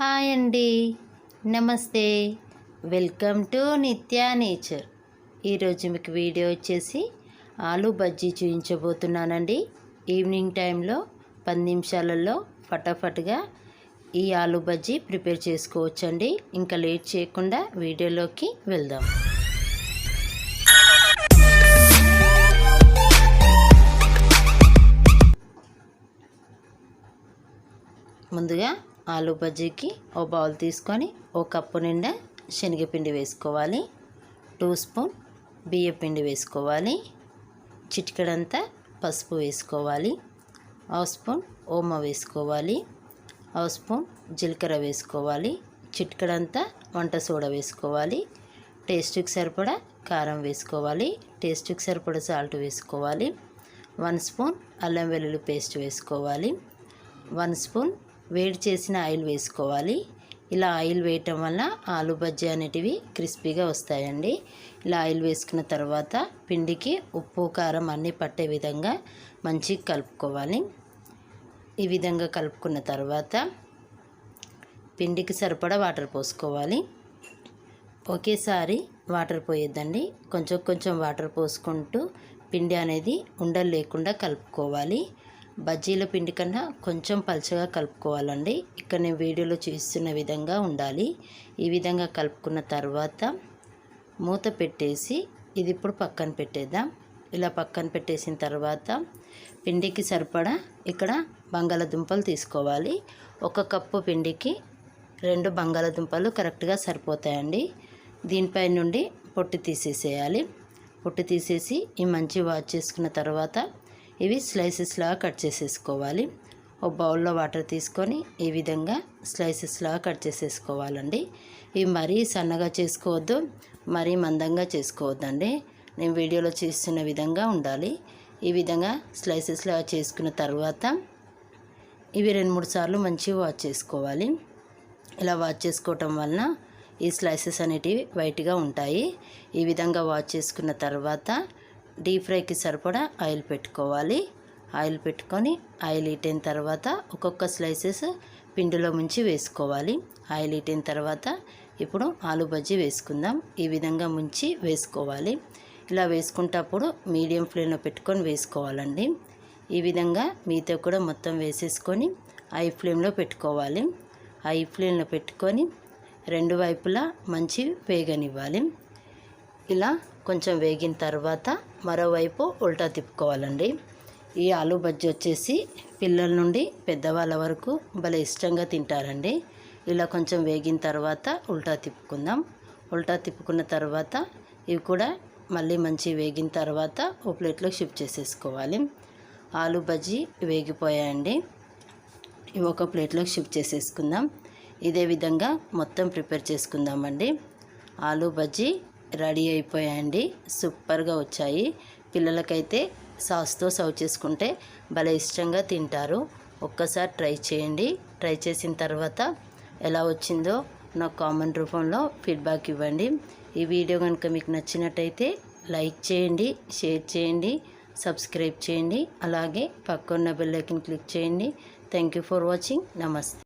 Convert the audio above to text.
Hi అండి. నమస్తే. Welcome to Nitya nature. ఈరోజు మీకు వీడియో వచ్చేసి ఆలు బజ్జీ చూపించబోతున్నానండి ఈవినింగ్ టైంలో పది నిమిషాలలో ఫటాఫట్గా ఈ ఆలు బజ్జీ ప్రిపేర్ చేసుకోవచ్చండి. ఇంకా లేట్ చేయకుండా వీడియోలోకి వెళ్దాం. ముందుగా ఆలు బజ్జీకి ఓ బౌల్ తీసుకొని ఓ కప్పు నిండా శనగపిండి వేసుకోవాలి. టూ స్పూన్ బియ్యపిండి వేసుకోవాలి. చిటికడంతా పసుపు వేసుకోవాలి. హాఫ్ స్పూన్ ఓమ వేసుకోవాలి. హాఫ్ స్పూన్ జీలకర్ర వేసుకోవాలి. చిటికడంతా వంట సోడా వేసుకోవాలి. టేస్ట్కి సరిపడా కారం వేసుకోవాలి. టేస్ట్కి సరిపడా సాల్ట్ వేసుకోవాలి. వన్ స్పూన్ అల్లం వెల్లుల్లి పేస్ట్ వేసుకోవాలి. వన్ స్పూన్ వేడి చేసిన ఆయిల్ వేసుకోవాలి. ఇలా ఆయిల్ వేయటం వల్ల ఆలు బజ్జీ అనేటివి క్రిస్పీగా వస్తాయండి. ఇలా ఆయిల్ వేసుకున్న తర్వాత పిండికి ఉప్పు కారం అన్నీ పట్టే విధంగా మంచిగా కలుపుకోవాలి. ఈ విధంగా కలుపుకున్న తర్వాత పిండికి సరిపడా వాటర్ పోసుకోవాలి. ఒకేసారి వాటర్ పోయొద్దండి. కొంచెం కొంచెం వాటర్ పోసుకుంటూ పిండి అనేది ఉండలు లేకుండా కలుపుకోవాలి. బజ్జీల పిండి కన్నా కొంచెం పలుచగా కలుపుకోవాలండి. ఇక్కడ నేను వీడియోలో చూస్తున్న విధంగా ఉండాలి. ఈ విధంగా కలుపుకున్న తర్వాత మూత పెట్టేసి ఇది ఇప్పుడు పక్కన పెట్టేద్దాం. ఇలా పక్కన పెట్టేసిన తర్వాత పిండికి సరిపడా ఇక్కడ బంగాళదుంపలు తీసుకోవాలి. ఒక కప్పు పిండికి రెండు బంగాళదుంపలు కరెక్ట్గా సరిపోతాయండి. దీనిపై నుండి పొట్టు తీసేసేయాలి. పొట్టు తీసేసి ఈ మంచి వాష్ చేసుకున్న తర్వాత ఇవి స్లైసెస్లాగా కట్ చేసేసుకోవాలి. ఒక బౌల్లో వాటర్ తీసుకొని ఈ విధంగా స్లైసెస్లాగా కట్ చేసేసుకోవాలండి. ఇవి మరీ సన్నగా చేసుకోవద్దు మరీ మందంగా చేసుకోవద్దండి. నేను వీడియోలో చేస్తున్న విధంగా ఉండాలి. ఈ విధంగా స్లైసెస్లాగా చేసుకున్న తర్వాత ఇవి రెండు మూడు సార్లు మంచిగా వాష్ చేసుకోవాలి. ఇలా వాష్ చేసుకోవటం వలన ఈ స్లైసెస్ అనేటివి వైట్గా ఉంటాయి. ఈ విధంగా వాష్ చేసుకున్న తర్వాత డీప్ ఫ్రైకి సరిపడా ఆయిల్ పెట్టుకోవాలి. ఆయిల్ పెట్టుకొని ఆయిల్ ఇటైన తర్వాత ఒక్కొక్క స్లైసెస్ పిండిలో ముంచి వేసుకోవాలి. ఆయిల్ ఇటైన తర్వాత ఇప్పుడు ఆలు బజ్జీ వేసుకుందాం. ఈ విధంగా ముంచి వేసుకోవాలి. ఇలా వేసుకుంటప్పుడు మీడియం ఫ్లేమ్లో పెట్టుకొని వేసుకోవాలండి. ఈ విధంగా మీతో కూడా మొత్తం వేసేసుకొని హై ఫ్లేమ్లో పెట్టుకోవాలి. హై ఫ్లేమ్లో పెట్టుకొని రెండు వైపులా మంచి వేగనివ్వాలి. ఇలా కొంచెం వేగిన తర్వాత మరోవైపు ఉల్టా తిప్పుకోవాలండి. ఈ ఆలు బజ్జీ వచ్చేసి పిల్లల నుండి పెద్దవాళ్ళ వరకు భలే ఇష్టంగా తింటారండి. ఇలా కొంచెం వేగిన తర్వాత ఉల్టా తిప్పుకుందాం. ఉల్టా తిప్పుకున్న తర్వాత ఇవి కూడా మళ్ళీ మంచి వేగిన తర్వాత ఓ ప్లేట్లో షిఫ్ట్ చేసేసుకోవాలి. ఆలు బజ్జీ వేగిపోయాయండి. ఇవి ఒక ప్లేట్లోకి షిఫ్ట్ చేసేసుకుందాం. ఇదే విధంగా మొత్తం ప్రిపేర్ చేసుకుందామండి. ఆలు బజ్జీ రెడీ అయిపోయాయండి. సూపర్గా వచ్చాయి. పిల్లలకైతే సాస్తో సర్వ్ చేసుకుంటే భలే ఇష్టంగా తింటారు. ఒక్కసారి ట్రై చేయండి. ట్రై చేసిన తర్వాత ఎలా వచ్చిందో నాకు కామెంట్ రూపంలో ఫీడ్బ్యాక్ ఇవ్వండి. ఈ వీడియో కనుక మీకు నచ్చినట్టయితే లైక్ చేయండి షేర్ చేయండి సబ్స్క్రైబ్ చేయండి. అలాగే పక్కన్న బెల్లైకిన్ క్లిక్ చేయండి. Thank you for watching. నమస్తే.